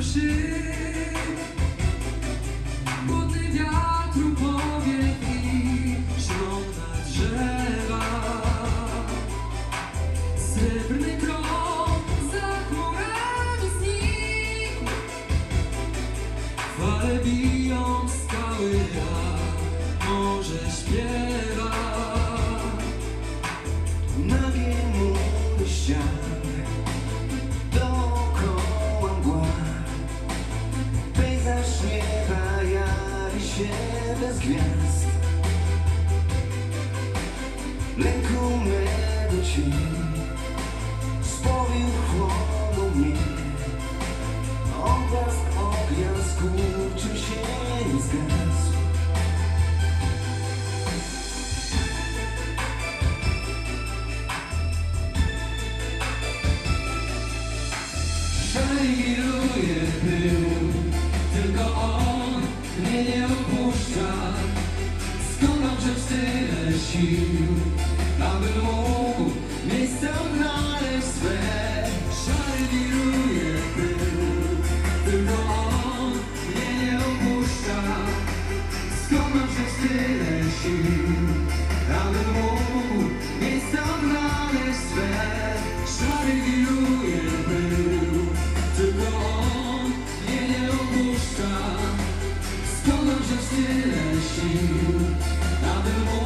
szyb Głodny wiatru powiew i szrona drzewa. Srebrny krąg za chmurami znikł. Fale biją skały, bez gwiazd. Lęku mego cień Spowił chłodą mnie. Obrazk ognia skurczył się i zgasł. Pył, wciąż tyle sił Abym mógł miejsca znaleźć swe Szary wiruje był Tylko on mnie nie opuszcza. Skąd mam wziąć tyle sił Abym mógł miejsca znaleźć swe Szary wiruje był Tylko on mnie nie opuszcza. Skąd mam wziąć tyle sił. I've